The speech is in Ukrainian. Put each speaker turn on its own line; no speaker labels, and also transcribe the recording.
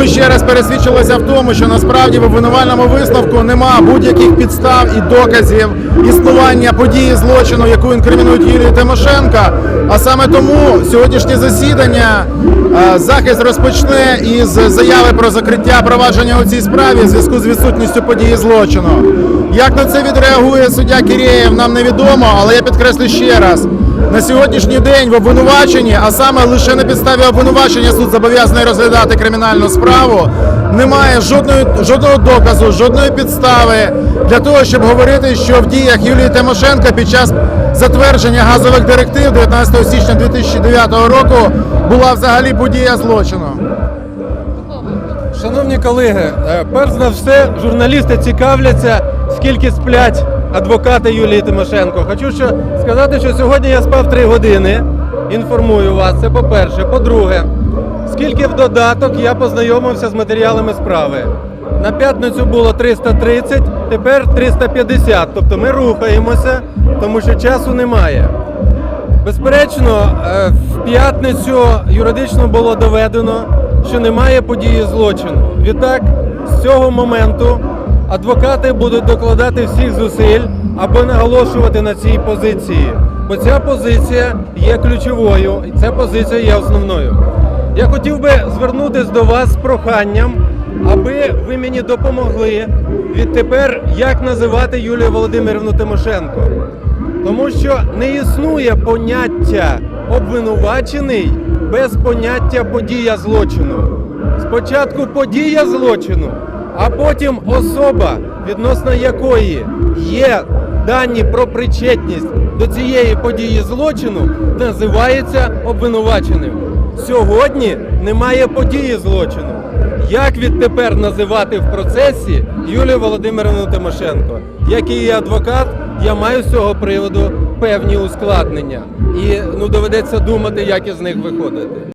ми ще раз пересвідчилися в тому, що насправді в обвинувальному висновку нема будь-яких підстав і доказів існування події злочину, яку інкримінують Юлії Тимошенко. А саме тому сьогоднішнє засідання е, захист розпочне із заяви про закриття провадження у цій справі в зв'язку з відсутністю події злочину. Як на це відреагує суддя Кірєєв, нам невідомо, але я підкреслю ще раз. На сьогоднішній день в обвинуваченні, а саме лише на підставі обвинувачення суд зобов'язаний розглядати кримінальну справу. Немає жодної жодного доказу, жодної підстави для того, щоб говорити, що в діях Юлії Тимошенко під час затвердження газових директив 19 січня 2009 року була взагалі подія злочину.
Шановні колеги, е, перш за все, журналісти цікавляться, скільки сплять адвокати Юлії Тимошенко. Хочу що сказати, що сьогодні я спав 3 години. Інформую вас. Це по-перше. По-друге, скільки в додаток я познайомився з матеріалами справи. На п'ятницю було 330, тепер 350. Тобто ми рухаємося, тому що часу немає. Безперечно, е, в п'ятницю юридично було доведено, що немає події злочину. Відтак, з цього моменту адвокати будуть докладати всіх зусиль, аби наголошувати на цій позиції. Бо ця позиція є ключовою, і ця позиція є основною. Я хотів би звернутися до вас з проханням, аби ви мені допомогли відтепер, як називати Юлію Володимирівну Тимошенко. Тому що не існує поняття обвинувачений без поняття подія злочину. Спочатку подія злочину, а потім особа, відносно якої є дані про причетність до цієї події злочину, називається обвинуваченим. Сьогодні немає події злочину. Як відтепер називати в процесі Юлію Володимирівну Тимошенко? Як її адвокат, я маю з цього приводу певні ускладнення. І ну доведеться думати, як із них виходити.